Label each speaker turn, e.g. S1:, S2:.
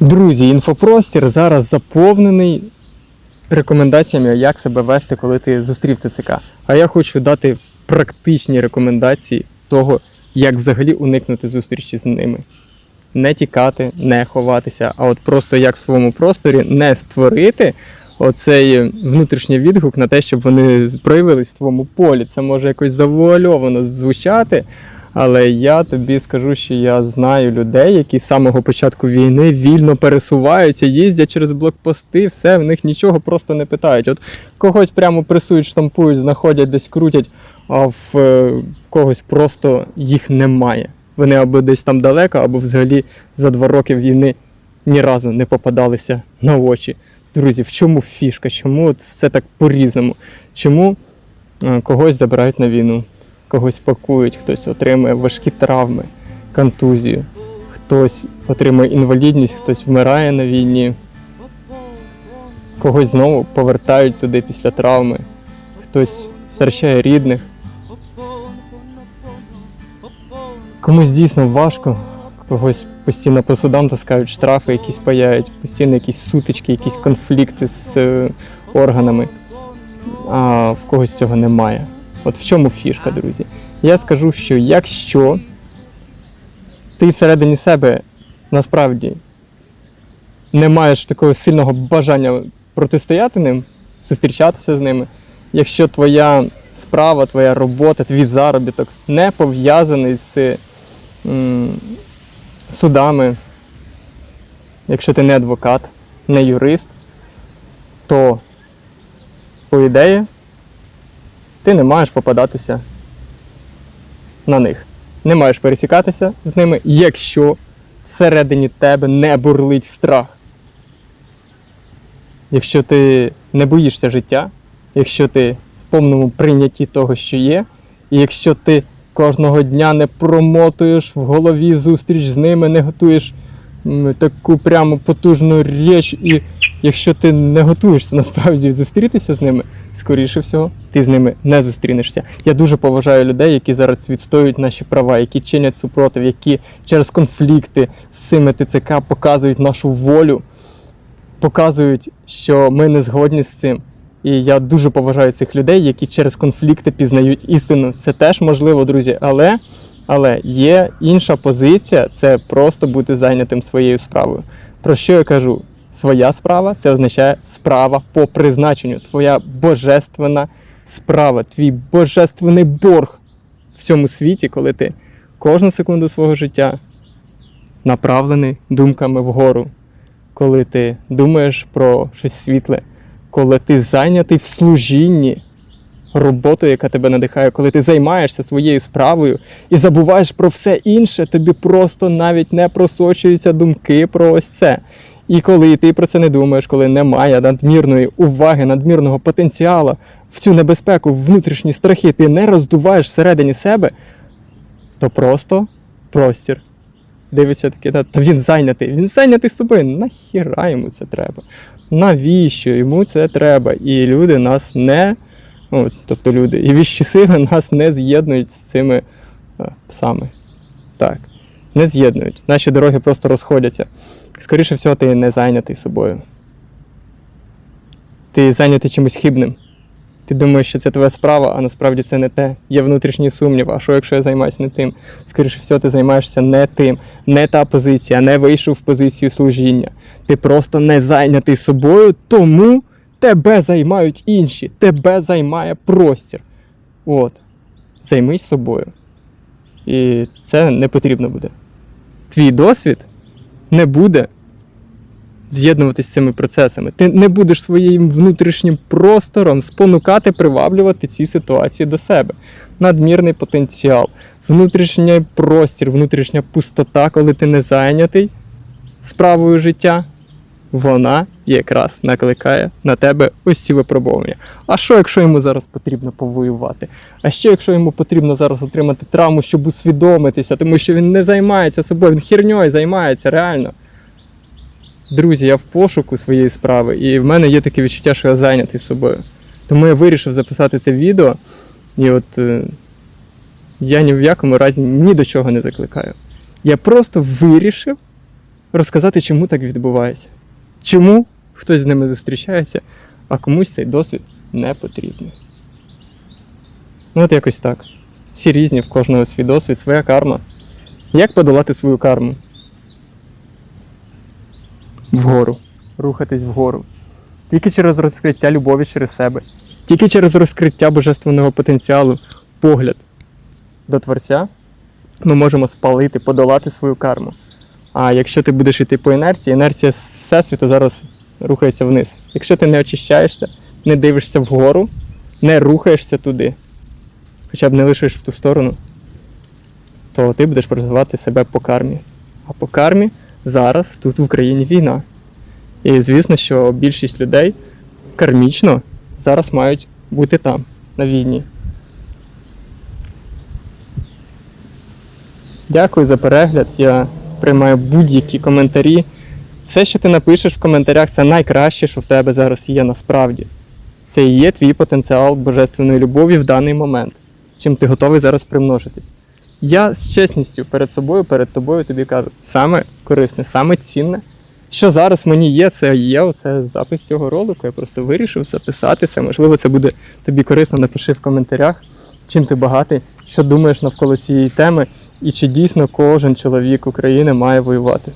S1: Друзі, інфопростір зараз заповнений рекомендаціями, як себе вести, коли ти зустрів ТЦК. А я хочу дати практичні рекомендації того, як взагалі уникнути зустрічі з ними. Не тікати, не ховатися, а от просто як в своєму просторі не створити оцей внутрішній відгук на те, щоб вони проявились в твоєму полі. Це може якось завуальовано звучати. Але я тобі скажу, що я знаю людей, які з самого початку війни вільно пересуваються, їздять через блокпости, все, в них нічого просто не питають. От когось прямо пресують, штампують, знаходять, десь крутять, а в е, когось просто їх немає. Вони або десь там далеко, або взагалі за два роки війни ні разу не попадалися на очі. Друзі, в чому фішка? Чому от все так по-різному? Чому е, когось забирають на війну? Когось пакують, хтось отримує важкі травми, контузію, хтось отримує інвалідність, хтось вмирає на війні, когось знову повертають туди після травми, хтось втрачає рідних. Комусь дійсно важко, когось постійно по судам таскають штрафи, якісь паяють, постійно якісь сутички, якісь конфлікти з е, органами, а в когось цього немає. От в чому фішка, друзі? Я скажу, що якщо ти всередині себе насправді не маєш такого сильного бажання протистояти ним, зустрічатися з ними, якщо твоя справа, твоя робота, твій заробіток не пов'язаний з м, судами, якщо ти не адвокат, не юрист, то, по ідеї, ти не маєш попадатися на них. Не маєш пересікатися з ними, якщо всередині тебе не бурлить страх. Якщо ти не боїшся життя, якщо ти в повному прийнятті того, що є, і якщо ти кожного дня не промотуєш в голові зустріч з ними, не готуєш таку прямо потужну річ, і якщо ти не готуєшся насправді зустрітися з ними, скоріше всього, ти з ними не зустрінешся. Я дуже поважаю людей, які зараз відстоюють наші права, які чинять супротив, які через конфлікти з цими ТЦК показують нашу волю, показують, що ми не згодні з цим. І я дуже поважаю цих людей, які через конфлікти пізнають істину. Це теж можливо, друзі, але, але є інша позиція це просто бути зайнятим своєю справою. Про що я кажу? Своя справа це означає справа по призначенню. Твоя божественна справа, твій божественний борг в цьому світі, коли ти кожну секунду свого життя направлений думками вгору, коли ти думаєш про щось світле, коли ти зайнятий в служінні роботою, яка тебе надихає, коли ти займаєшся своєю справою і забуваєш про все інше, тобі просто навіть не просочуються думки про ось це. І коли ти про це не думаєш, коли немає надмірної уваги, надмірного потенціалу в цю небезпеку, внутрішні страхи, ти не роздуваєш всередині себе, то просто простір. Дивиться таки, та, та він зайнятий. Він зайнятий собою. Нахіра йому це треба? Навіщо йому це треба? І люди нас не, ну, тобто люди, і віщі сили нас не з'єднують з цими а, псами. Так, не з'єднують. Наші дороги просто розходяться. Скоріше всього, ти не зайнятий собою. Ти зайнятий чимось хибним. Ти думаєш, що це твоя справа, а насправді це не те. Є внутрішній сумнів. А що, якщо я займаюся не тим? Скоріше всього, ти займаєшся не тим, не та позиція, не вийшов в позицію служіння. Ти просто не зайнятий собою, тому тебе займають інші, тебе займає простір. От. Займись собою. І це не потрібно буде. Твій досвід не буде з'єднуватися з цими процесами. Ти не будеш своїм внутрішнім простором спонукати, приваблювати ці ситуації до себе. Надмірний потенціал, внутрішній простір, внутрішня пустота, коли ти не зайнятий справою життя, вона якраз накликає на тебе ось ці випробування. А що, якщо йому зараз потрібно повоювати? А що, якщо йому потрібно зараз отримати травму, щоб усвідомитися, тому що він не займається собою, він херньою займається реально. Друзі, я в пошуку своєї справи, і в мене є таке відчуття, що я зайнятий собою. Тому я вирішив записати це відео, і от е, я ні в якому разі ні до чого не закликаю. Я просто вирішив розказати, чому так відбувається. Чому хтось з ними зустрічається, а комусь цей досвід не потрібний. Ну, от якось так. Всі різні, в кожного свій досвід, своя карма. Як подолати свою карму? Вгору. Рухатись вгору. Тільки через розкриття любові через себе, тільки через розкриття божественного потенціалу, погляд до Творця, ми можемо спалити, подолати свою карму. А якщо ти будеш йти по інерції, інерція Всесвіту зараз рухається вниз. Якщо ти не очищаєшся, не дивишся вгору, не рухаєшся туди, хоча б не лишиш в ту сторону, то ти будеш розвивати себе по кармі. А по кармі зараз тут в Україні війна. І звісно, що більшість людей кармічно зараз мають бути там, на війні. Дякую за перегляд. Я приймаю будь-які коментарі. Все, що ти напишеш в коментарях, це найкраще, що в тебе зараз є насправді. Це і є твій потенціал божественної любові в даний момент, чим ти готовий зараз примножитись. Я з чесністю перед собою, перед тобою тобі кажу, саме корисне, саме цінне, що зараз мені є, це є оце запис цього ролику. Я просто вирішив записати це. Можливо, це буде тобі корисно. Напиши в коментарях, чим ти багатий, що думаєш навколо цієї теми, і чи дійсно кожен чоловік України має воювати.